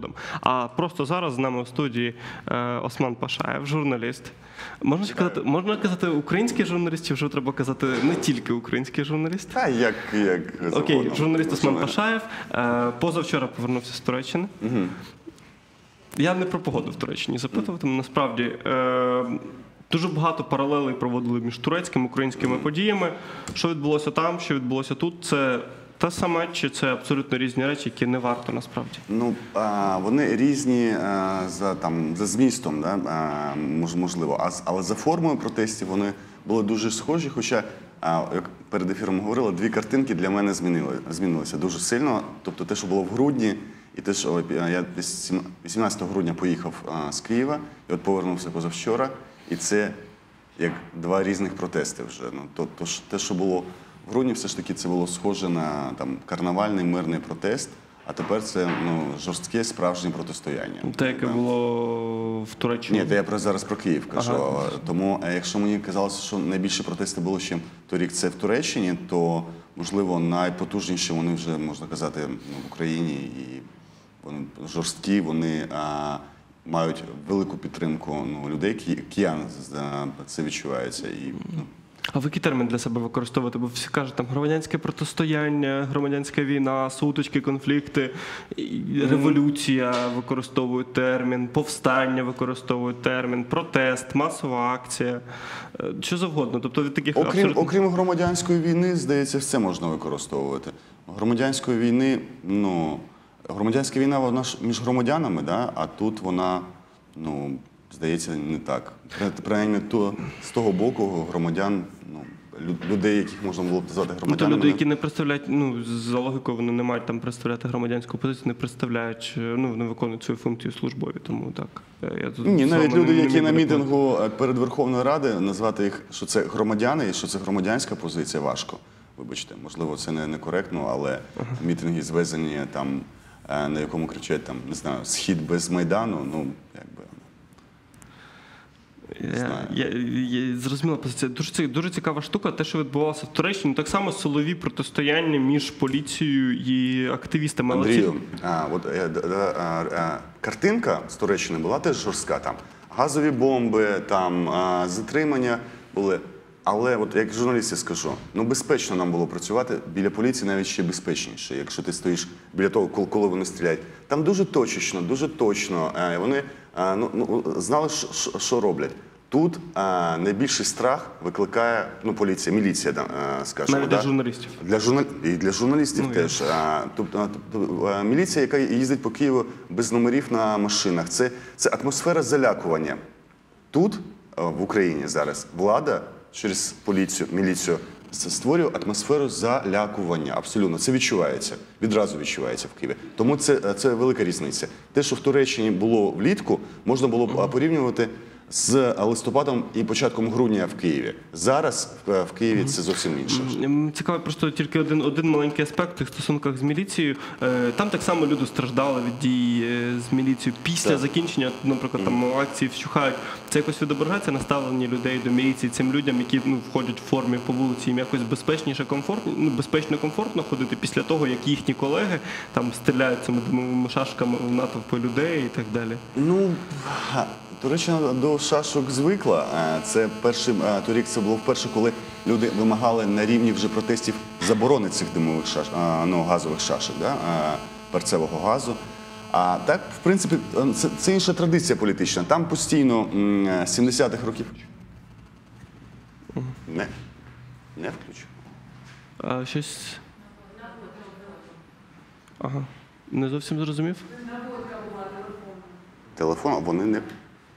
згодом. А просто зараз з нами у студії е, Осман Пашаєв, журналіст. Можна казати, можна казати український журналіст, чи вже треба казати не тільки український журналіст? Та як, як Окей, журналіст Осман. Пашаєв. Е, позавчора повернувся з Туреччини. Я не про погоду в Туреччині запитувати. Насправді е, дуже багато паралелей проводили між турецькими і українськими подіями. Що відбулося там, що відбулося тут. Це те саме, чи це абсолютно різні речі, які не варто насправді. Ну, а, вони різні а, за, там, за змістом, да? а, мож- можливо, а, але за формою протестів вони були дуже схожі. Хоча, а, як перед ефіром говорила, дві картинки для мене змінили, змінилися дуже сильно. Тобто те, що було в грудні, і те, що я десь 18 грудня поїхав а, з Києва і от повернувся позавчора, і це як два різних протести вже. Ну, то, то ж, те, що було в грудні, все ж таки це було схоже на там, карнавальний мирний протест, а тепер це ну, жорстке справжнє протистояння. Те, яке Да. було в Туреччині. Ні, то я про зараз про Київ кажу. Ага. Тому якщо мені казалося, що найбільше протести було ще торік це в Туреччині, то можливо найпотужніші вони вже можна казати ну, в Україні, і вони жорсткі, вони а, мають велику підтримку ну, людей, ки- киян це відчувається. І, ну, А ви який термін для себе використовуєте? Бо всі кажуть, там громадянське протистояння, громадянська війна, сутички, конфлікти, революція використовують термін, повстання використовують термін, протест, масова акція, е, що завгодно. Тобто від таких Окрім, абсолютно... окрім громадянської війни, здається, все можна використовувати. Громадянської війни, ну, громадянська війна вона ж між громадянами, да? а тут вона, ну, здається, не так. Принаймні, то, з того боку громадян, ну, людей, яких можна було б назвати Ну, то люди, які не представляють, ну за логікою, вони не мають там представляти громадянську позицію, не представляють, е, ну не виконують свою функцію службові. Тому так е, я тут Ні, навіть люди, не- які на мітингу е, перед Верховною Радою, назвати їх, що це громадяни і що це громадянська позиція, важко. Вибачте, можливо, це не некоректно, але мітинги звезені там, на якому кричать там, не знаю, схід без майдану, ну якби. Я, знаю. я, я, зрозуміла позиція. Дуже, дуже цікава штука, те, що відбувалося в Туреччині, так само силові протистояння між поліцією і активістами. Андрію, а, от, е, а, а, картинка з Туреччини була теж жорстка. Там газові бомби, там а, затримання були. Але от як журналіст я скажу, ну безпечно нам було працювати біля поліції, навіть ще безпечніше, якщо ти стоїш біля того, коли вони стріляють. Там дуже точечно, дуже точно. е, Вони е, ну, ну, знали, що- що- роблять. Тут а, найбільший страх викликає ну, поліція, міліція, да, е, скажімо. Навіть для журналістів. Для, журнал... і для журналістів Ну, теж. А, тобто, а, тобто, міліція, яка їздить по Києву без номерів на машинах, це, це атмосфера залякування. Тут, в Україні зараз, влада через поліцію, міліцію Це створює атмосферу залякування. Абсолютно. Це відчувається. Відразу відчувається в Києві. Тому це, це велика різниця. Те, що в Туреччині було влітку, можна було порівнювати з листопадом і початком грудня в Києві. Зараз в, в Києві це зовсім інше. Цікавий просто тільки один, один маленький аспект в тих стосунках з міліцією. Е, Там так само люди страждали від дій е, з міліцією після Так. закінчення, наприклад, там акції вщухають. Це якось відображається на ставленні людей до міліції, цим людям, які ну, входять в формі по вулиці, їм якось безпечніше, комфортно, ну, безпечно, комфортно ходити після того, як їхні колеги там стріляють цими димовими шашками в натовпи людей і так далі. Ну, га, Туреччина до шашок звикла. Це перший е, торік це було вперше, коли люди вимагали на рівні вже протестів заборони цих димових шаш, ну, газових шашок, да? перцевого газу. А так, в принципі, це, це інша традиція політична. Там постійно е, з 70-х років. Не, не включу. А щось. Ага. Не зовсім зрозумів? Телефон, а вони не.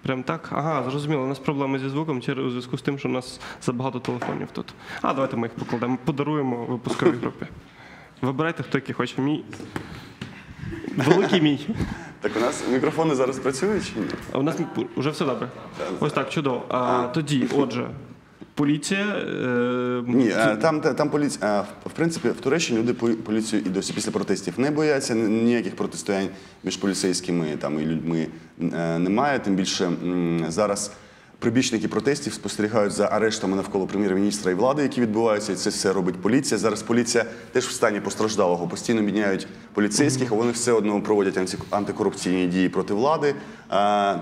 Прям так? Ага, зрозуміло. У нас проблеми зі звуком через у зв'язку з тим, що у нас забагато телефонів тут. А давайте ми їх покладемо. Подаруємо випусковій групі. Вибирайте, хто який хоче. Мій. Великий мій. Так у нас мікрофони зараз працюють чи ні? А у нас вже все добре. Ось так, чудово. А тоді, отже, поліція. Е, Ні, е, там, та- там поліція. В принципі, в Туреччині люди поліцію і досі після протестів не бояться. Ніяких протистоянь між поліцейськими там, і людьми е, немає. Тим більше зараз прибічники протестів спостерігають за арештами навколо прем'єр-міністра і влади, які відбуваються. І це все робить поліція. Зараз поліція теж в стані постраждалого. Постійно міняють поліцейських, а вони все одно проводять анти- антикорупційні дії проти влади. Е,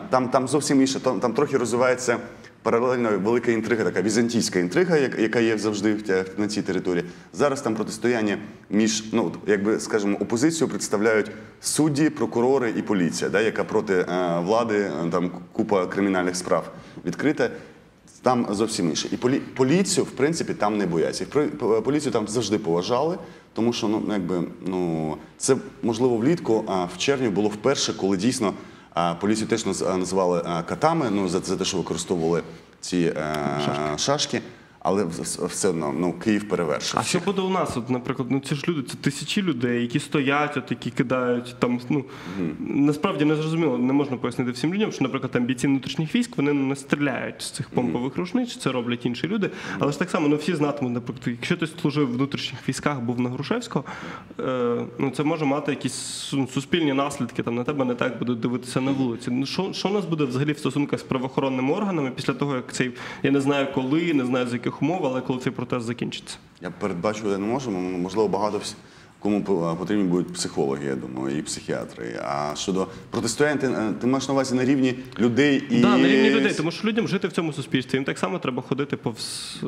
Там, там зовсім інше. Там, там трохи розвивається паралельно велика інтрига, така візантійська інтрига, яка є завжди на цій території. Зараз там протистояння між, ну якби скажімо, опозицію представляють судді, прокурори і поліція, да, яка проти е, влади е, там купа кримінальних справ відкрита. Там зовсім інше. І полі, поліцію, в принципі, там не бояться. Поліцію там завжди поважали, тому що ну, якби, ну, це можливо влітку, а в червні було вперше, коли дійсно поліцію теж наз- називали катами ну, за, за те, що використовували ці е, шашки. Але все одно ну, Київ перевершив. А що буде у нас? От, наприклад, ну ці ж люди, це тисячі людей, які стоять, от які кидають там. Ну насправді не зрозуміло, не можна пояснити всім людям, що, наприклад, там бійці внутрішніх військ вони не стріляють з цих помпових рушниць, це роблять інші люди. Але ж так само, ну всі знатимуть, наприклад, якщо ти служив в внутрішніх військах, був на Грушевського, е, ну це може мати якісь ну, суспільні наслідки. Там на тебе не так будуть дивитися на вулиці. Ну що, що у нас буде взагалі в стосунках з правоохоронними органами після того, як цей я не знаю коли, не знаю з яких умов, але коли цей протест закінчиться. Я передбачувати не можу, можливо, багато кому по- потрібні будуть психологи, я думаю, і психіатри. А щодо протистояння, ти, е, ти маєш на увазі на рівні людей і Да, на рівні людей, тому що людям жити в цьому суспільстві. Їм так само треба ходити повз.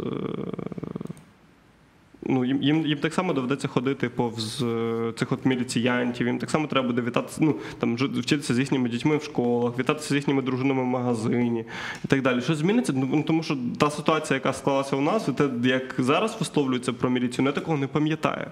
Ну, їм, їм, їм так само доведеться ходити повз цих от міліціянтів, їм так само треба буде вітатися, ну, там, вчитися з їхніми дітьми в школах, вітатися з їхніми дружинами в магазині і так далі. Що зміниться? Ну, ну, тому що та ситуація, яка склалася у нас, і те, як зараз висловлюється про міліцію, я такого не пам'ятаю.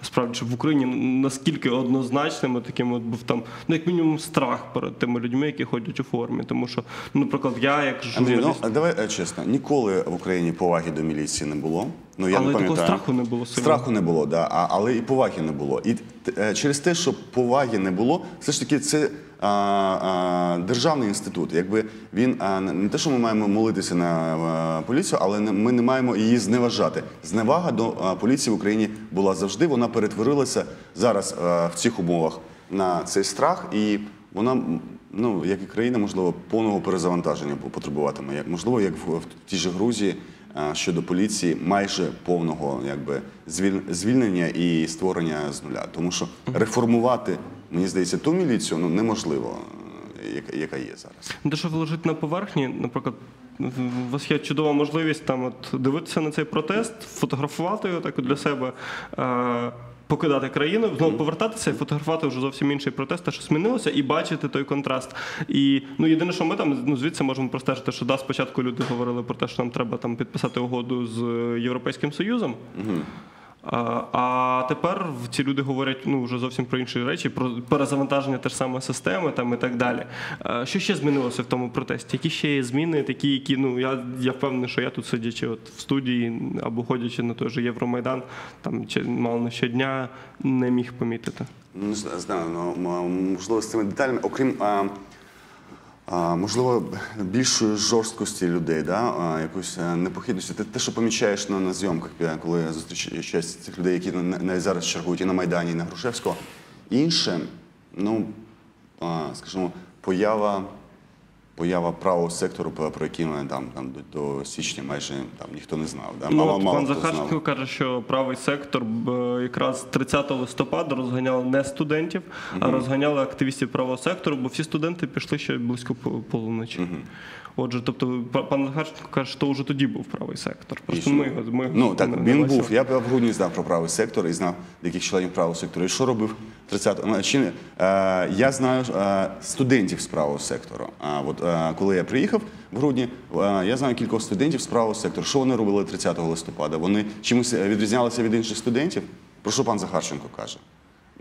Насправді, що в Україні наскільки однозначним таким от був там, ну, як мінімум, страх перед тими людьми, які ходять у формі. Тому що, ну, наприклад, я як Андрій, ну давай е, чесно, ніколи в Україні поваги до міліції не було. Ну я Але не такого пам'ятаю. страху не було сильно. Страху не було, да, а, але і поваги не було. І е, через те, що поваги не було, все ж таки це а, а, державний інститут. Якби він а, не те, що ми маємо молитися на а, поліцію, але не- ми не маємо її зневажати. Зневага до а, поліції в Україні була завжди. Вона перетворилася зараз а, в цих умовах на цей страх, і вона. Ну, як і країна, можливо, повного перезавантаження потребуватиме. Як можливо, як в, в тій же Грузії щодо поліції, майже повного якби звіль- звільнення і створення з нуля. Тому що реформувати, мені здається, ту міліцію ну неможливо, е, яка, є зараз. Те, що лежить на поверхні, наприклад, у вас є чудова можливість там от дивитися на цей протест, фотографувати його так для себе. Покидати країну, знову повертатися і фотографувати вже зовсім інший протест, те, що змінилося, і бачити той контраст. І ну єдине, що ми там ну звідси можемо простежити, що да, спочатку люди говорили про те, що нам треба там підписати угоду з Європейським Союзом. А, а тепер ці люди говорять ну вже зовсім про інші речі, про перезавантаження теж саме системи там і так далі. Що ще змінилося в тому протесті? Які ще є зміни, такі, які ну я, я впевнений, що я тут сидячи от в студії або ходячи на той же Євромайдан, там чи мало не щодня не міг помітити. Ну, Не знаю, ну, можливо, з цими деталями, окрім а, можливо, більшої жорсткості людей, да? якоїсь е, непохідності. Те, що помічаєш на, на зйомках, е, коли зустрічаєш цих людей, які навіть зараз чергують і на Майдані, і на Грушевського. Інше, ну, скажімо, поява. Поява правого сектору, про який ми там, там до, січня майже там ніхто не знав. Да? Ну, Мало, от мало пан Захарченко каже, що правий сектор якраз 30 листопада розганяли не студентів, а розганяли активістів правого сектору, бо всі студенти пішли ще близько по- полуночі. Отже, тобто пан Захарченко каже, що вже тоді був правий сектор. Просто ми, його- ми Ну так він бачили. був. Я б в грудні знав про правий сектор і знав деяких членів правого сектору. І що робив 30 ну, чи не? Е, я знаю е, студентів з правого сектору. А от е, коли я приїхав в грудні, я знаю кількох студентів з правого сектору. Що вони робили 30 листопада? Вони чимось відрізнялися від інших студентів? Про що пан Захарченко каже?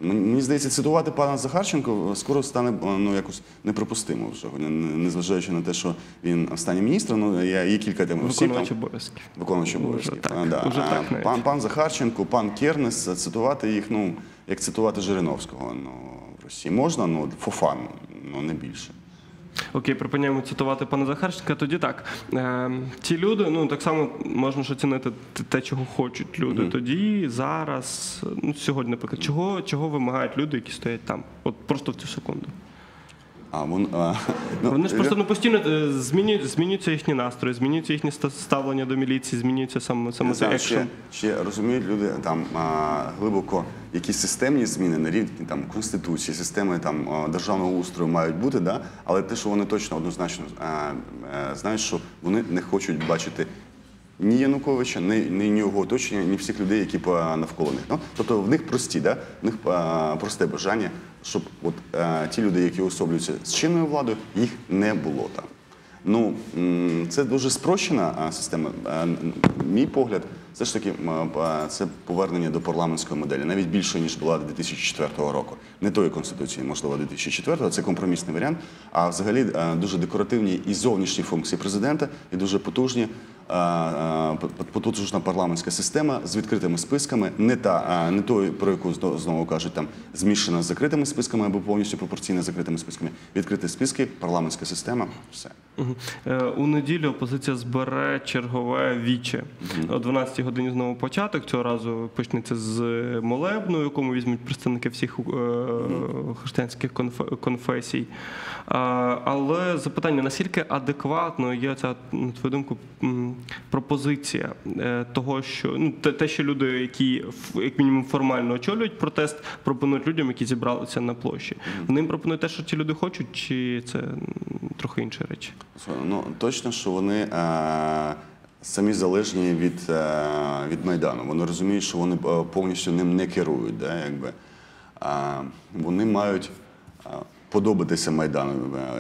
Мені здається, цитувати пана Захарченко скоро стане е, ну якось неприпустимо вже, не- не- незважаючи на те, що він останній міністр. Ну я є кілька тем осіб. Виконувач обов'язків. Виконувач обов'язків. так, да. уже так навіть. пан, пан Захарченко, пан Кернес, цитувати їх, ну, як цитувати Жириновського ну, в Росії. Можна, ну, фофан, ну, не більше. Окей, припиняємо цитувати пана Захарченка. Тоді так. Е, ці люди, ну так само можна ж оцінити те, чого хочуть люди. Тоді, зараз, ну сьогодні, наприклад, чого, чого вимагають люди, які стоять там? От просто в цю секунду. А, вон, а, ну, Вони ж просто ну, постійно е, змінюють, змінюються їхні настрої, змінюються їхні ставлення до міліції, змінюється саме, саме цей чи, чи розуміють люди там а, глибоко якісь системні зміни на рівні там конституції, системи там державного устрою мають бути, да? але те, що вони точно однозначно а, е, знають, що вони не хочуть бачити. Ні Януковича, ні, ні, ні його оточення, ні всіх людей, які навколо них. Ну, тобто в них прості, да? в них а, просте бажання, щоб от, а, ті люди, які особлюються з чинною владою, їх не було там. Ну, це дуже спрощена система. Мій погляд, все ж таки, це повернення до парламентської моделі, навіть більше, ніж була 2004 року. Не тої конституції, можливо, 2004, це компромісний варіант. А взагалі дуже декоративні і зовнішні функції президента, і дуже потужні. Потужна парламентська система з відкритими списками, не та не тою, про яку знову кажуть, там змішана з закритими списками або повністю пропорційна з закритими списками. Відкриті списки, парламентська система, все. Е, У неділю опозиція збере чергове віче. О 12 годині знову початок. Цього разу почнеться з молебну, в якому візьмуть представники всіх е, християнських конф- конфесій. Але запитання: наскільки адекватно є ця, на твою думку, пропозиція е, того, що ну те, що люди, які як мінімум формально очолюють протест, пропонують людям, які зібралися на площі. Вони їм пропонують те, що ті люди хочуть, чи це трохи інші речі? Ну точно, що вони е, самі залежні від, е, від Майдану. Вони розуміють, що вони повністю ним не керують. Да, якби. А, вони мають подобатися Майдану,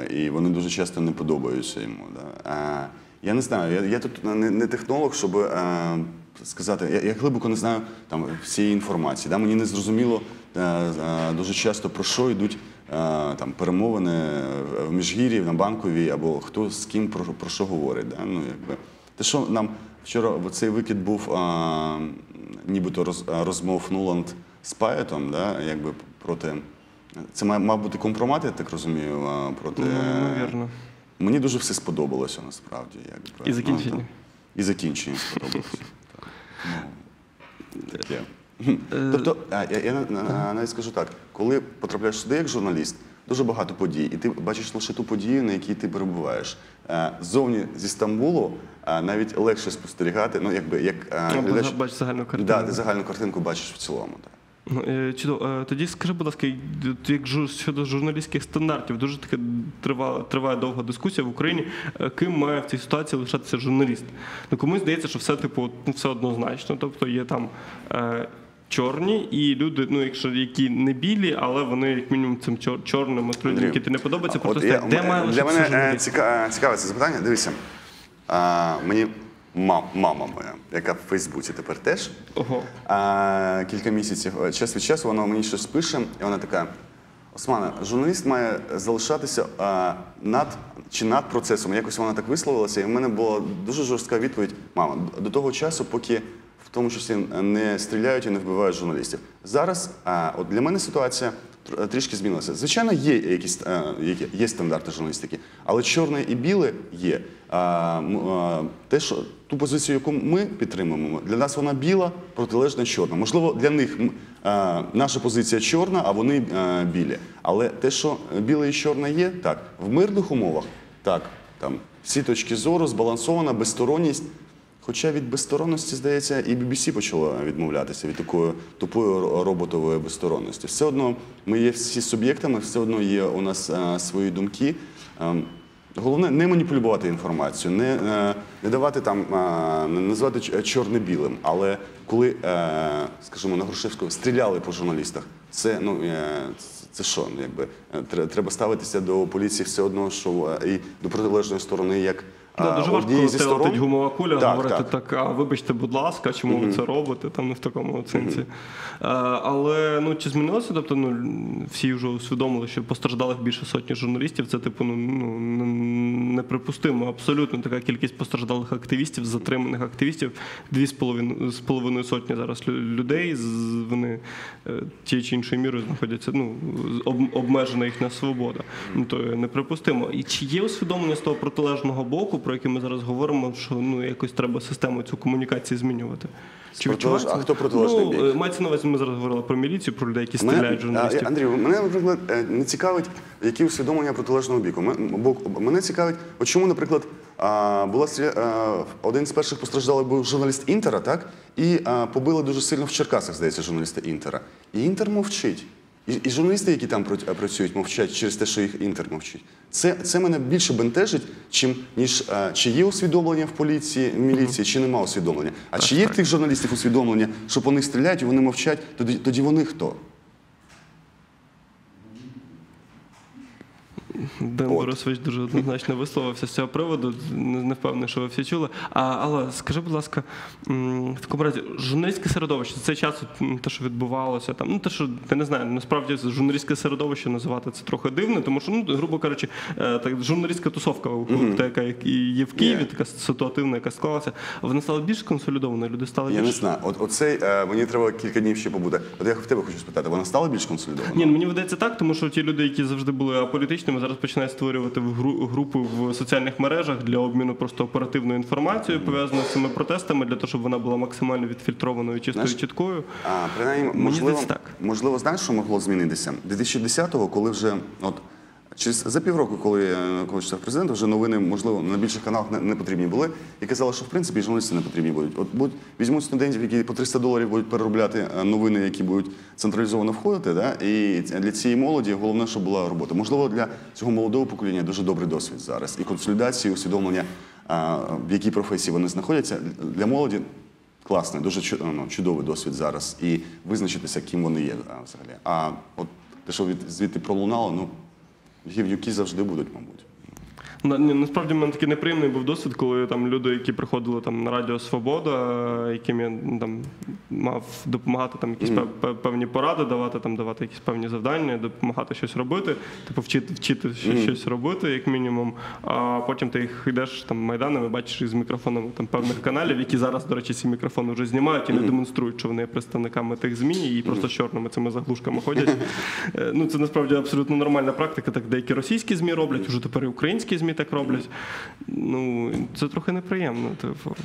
і вони дуже часто не подобаються йому. Да. А, я не знаю, я, я тут не, не технолог, щоб е, сказати, я, я глибоко не знаю там всієї інформації. Да? Мені не зрозуміло е, е, дуже часто про що йдуть е, там перемовини в Міжгір'ї, на банковій, або хто з ким про, про що говорить. Да? Ну, якби. Те, що нам вчора цей викид був а, нібито роз, розмов Нуланд з Паєтом, да? якби проти. Це має, мав бути компромат, я так розумію, проти. Ну, ймовірно. Мені дуже все сподобалося насправді. Якби. І закінчення. Ну, і закінчення сподобалося. Ну, таке. Тобто, а, я, я на- на- навіть скажу так, коли потрапляєш сюди як журналіст, дуже багато подій, і ти бачиш лише ту подію, на якій ти перебуваєш. Е, Ззовні зі Стамбулу е, навіть легше спостерігати, ну якби як е, бачиш загальну картину. Да, ти загальну картинку бачиш в цілому. Так. Е, Чудово. Е, Тоді скажи, будь ласка, як щодо журналістських стандартів, дуже таке триває, триває довга дискусія в Україні, е, ким має в цій ситуації лишатися журналіст. Ну комусь здається, що все типу ну, все однозначно. Тобто є там. Е, Чорні і люди, ну якщо які не білі, але вони як мінімум цим чор- чорним людям, які ти не подобається, просто я- де має для мене журналіст? цікаве це запитання. Дивися, а, мені мам, мама моя, яка в Фейсбуці тепер теж. Ого. А, кілька місяців е, час від часу вона мені щось пише, і вона така: Османа, журналіст має залишатися а, над чи над процесом. Якось вона так висловилася, і в мене була дуже жорстка відповідь: мама, до того часу, поки тому числі не стріляють і не вбивають журналістів. Зараз а, от для мене ситуація трішки змінилася. Звичайно, є якісь е, які- є стандарти журналістики, але чорне і біле є. А, те, що ту позицію, яку ми підтримуємо, для нас вона біла, протилежна чорна. Можливо, для них а, наша позиція чорна, а вони а, білі. Але те, що біле і чорне є, так в мирних умовах, так там всі точки зору, збалансована, безсторонність. Хоча від безсторонності, здається, і BBC почало відмовлятися від такої тупої роботової безсторонності. Все одно ми є всі суб'єктами, все одно є у нас е, свої думки. Ем, Головне не маніпулювати інформацію, не, е, не давати там, е, не називати ч- чорне білим. Але коли, е, скажімо, на Грушевського стріляли по журналістах, це ну це- що? Ну, якби треба ставитися до поліції все одно, що і до протилежної сторони, як Да, дуже важко, зі сторон. гумова куля, Так, говорити так. так. а вибачте, будь ласка, чому ви це робите? Там не в такому сенсі. Е, але ну чи змінилося? Тобто, ну всі вже усвідомили, що постраждалих більше сотні журналістів. Це типу ну, ну неприпустимо. Абсолютно така кількість постраждалих активістів, затриманих активістів. Дві з половиною з половиною сотні зараз людей. Вони е, тією чи іншою мірою знаходяться. Ну об, обмежена їхня свобода. Ну то неприпустимо. І чи є усвідомлення з того протилежного боку, про які ми зараз говоримо, що ну якось треба систему цю комунікації змінювати. Чи відчувається? а хто протилежний ну, бік? е, Мається на увазі, ми зараз говорили про міліцію, про людей, які Мене, стріляють журналістів. Андрію, мене, наприклад, е, не цікавить, які усвідомлення протилежного біку. Мене цікавить, от чому, наприклад, була стрі- один з перших постраждалих був журналіст Інтера, так? І побили дуже сильно в Черкасах, здається, журналіста Інтера. І Інтер мовчить. І, і журналісти, які там працю- працюють, мовчать через те, що їх інтер мовчить. Це, це мене більше бентежить, чим ніж а, чи є усвідомлення в поліції, в міліції, чи нема усвідомлення. А чи є так. тих журналістів усвідомлення, що по них стріляють і вони мовчать, тоді, тоді вони хто? Ден. Борисович дуже однозначно висловився з цього приводу. Не, не впевнений, що ви всі чули. А, але скажи, будь ласка, в такому разі, журналістське середовище, цей час, те, що відбувалося, там, ну те, що я не знаю, насправді журналістське середовище називати це трохи дивно, тому що, ну, грубо кажучи, е, так, журналістська тусовка, та, яка є в Києві, Є. така ситуативна, яка склалася, вона стала більш консолідованою, люди стали Я не знаю. От оцей е, мені треба кілька днів ще побути. От я в тебе хочу спитати, вона стала більш консолідованою? Ні, ну, мені видається так, тому що ті люди, які завжди були аполітичними, зараз починають створювати гру- групи в соціальних мережах для обміну просто оперативною інформацією, пов'язаною з цими протестами, для того, щоб вона була максимально відфільтрованою, чистою, Знаєш, чіткою. А, принаймні, Мені можливо, так. можливо, знаєш, що могло змінитися? 2010-го, коли вже от через за півроку, коли е, коли став президент, вже новини, можливо, на більших каналах не, не потрібні були, і казали, що в принципі журналісти не потрібні будуть. От будуть візьмуть студентів, які по 300 доларів будуть переробляти е, новини, які будуть централізовано входити. Да? І для цієї молоді головне, щоб була робота. Можливо, для цього молодого покоління дуже добрий досвід зараз. І консолідації, і усвідомлення, в якій професії вони знаходяться. Для молоді Класний, дуже ну, чудовий досвід зараз і визначитися, ким вони є взагалі. А от те, що від звідти пролунало, ну гівнюки завжди будуть, мабуть. На, насправді в мене такий неприємний був досвід, коли там люди, які приходили там на Радіо Свобода, яким я ну, там мав допомагати там якісь пев- певні поради, давати там давати якісь певні завдання, допомагати щось робити, типу вчити вчити щось, щось робити, як мінімум. А потім ти їх йдеш там майданами, бачиш із мікрофонами там певних каналів, які зараз, до речі, ці мікрофони вже знімають і не демонструють, що вони є представниками тих змі, і просто з чорними цими заглушками ходять. Е, Ну це насправді абсолютно нормальна практика. Так деякі російські змі роблять, уже тепер і українські змі так роблять. Ну це трохи неприємно. Типу,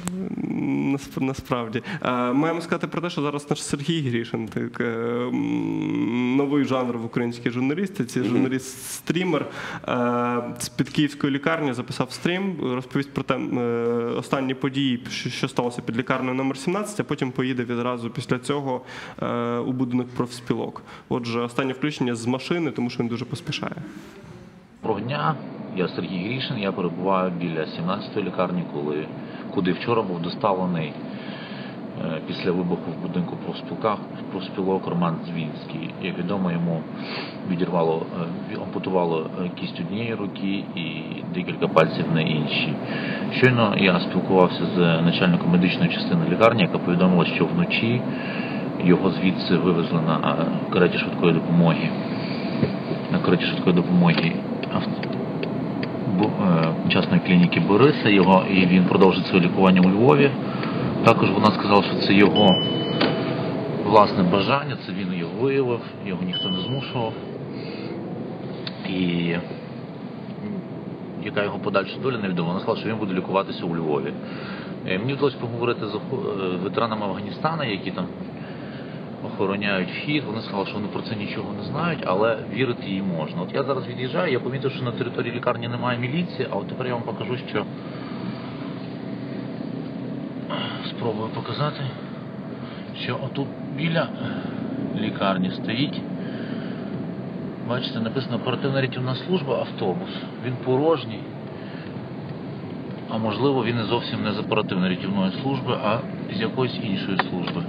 насправді. Е, Маємо сказати про те, що зараз наш Сергій Грішин, так, е, новий жанр в українській журналістиці. Журналіст-стрімер е, з-під київської лікарні записав стрім, розповість про те е, останні події, що, сталося під лікарнею номер 17, а потім поїде відразу після цього е, у будинок профспілок. Отже, останнє включення з машини, тому що він дуже поспішає. Доброго дня, я Сергій Грішин, я перебуваю біля 17-ї лікарні, коли, куди вчора був доставлений е, після вибуху в будинку профспілок Роман Дзвінський. Як відомо, йому відірвало, е, ампутувало е, кість однієї руки і декілька пальців на іншій. Щойно я спілкувався з начальником медичної частини лікарні, яка повідомила, що вночі його звідси вивезли на е, кареті швидкої допомоги на кареті швидкої допомоги частної клініки Бориса. Його і він продовжить своє лікування у Львові. Також вона сказала, що це його власне бажання, це він його виявив, його ніхто не змушував. І яка його подальша доля невідома. Вона сказала, що він буде лікуватися у Львові. Е, Мені вдалося поговорити з е, ветеранами Афганістана, які там охороняють вхід. Вони сказали, що вони про це нічого не знають, але вірити їй можна. От я зараз від'їжджаю, я помітив, що на території лікарні немає міліції, а от тепер я вам покажу, що спробую показати, що отут біля лікарні стоїть. Бачите, написано оперативна рятівна служба, автобус. Він порожній. А можливо, він і зовсім не з оперативної рятівної служби, а з якоїсь іншої служби.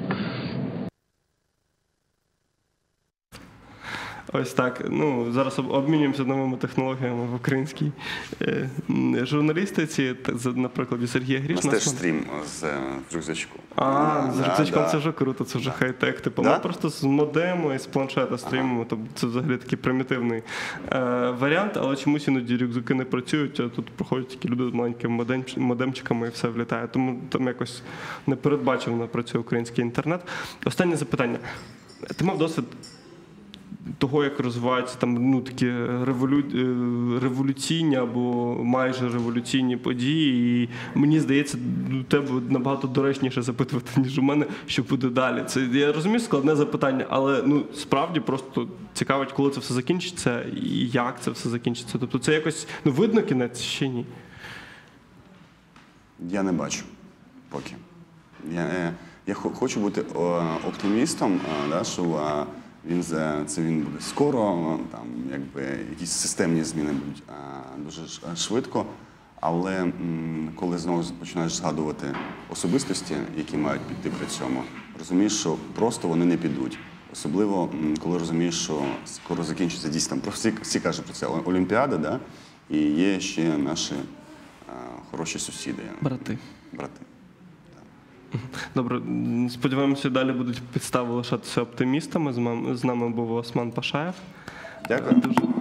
Ось так. Ну зараз обмінюємося новими технологіями в українській е, журналістиці. Та, за- На прикладі Сергія Грішна. теж стрім з е, рюкзачку. А, з рюкзачком це вже круто, це вже хай-тек. Типу, ми просто з модему і з планшета стрімимо, тобто це взагалі такий примітивний е, варіант, але чомусь іноді рюкзаки не працюють, а тут проходять такі люди з маленькими модем- модемчиками і все влітає. Тому там якось непередбачено працює український інтернет. Останнє запитання. Ти мав досвід того, як розвиваються там ну такі револю... е, революційні або майже революційні події. І мені здається, у тебе набагато доречніше запитувати, ніж у мене, що буде далі. Це я розумію складне запитання, але ну справді просто цікавить, коли це все закінчиться і як це все закінчиться. Тобто, це якось ну видно кінець чи ні? Я не бачу поки. Я, е, я хочу бути оптимістом, е, да, що він за це він буде скоро, там якби якісь системні зміни будуть е, дуже швидко. Але м, коли знову починаєш згадувати особистості, які мають піти при цьому, розумієш, що просто вони не підуть. Особливо м, коли розумієш, що скоро закінчиться дійсно там про всі, всі кажуть про це Олімпіада, да? і є ще наші е, хороші сусіди, Брати. брати. Добре, сподіваємося, далі будуть підстави лишатися оптимістами. З нами був Осман Пашаєв. Дякую. Дуже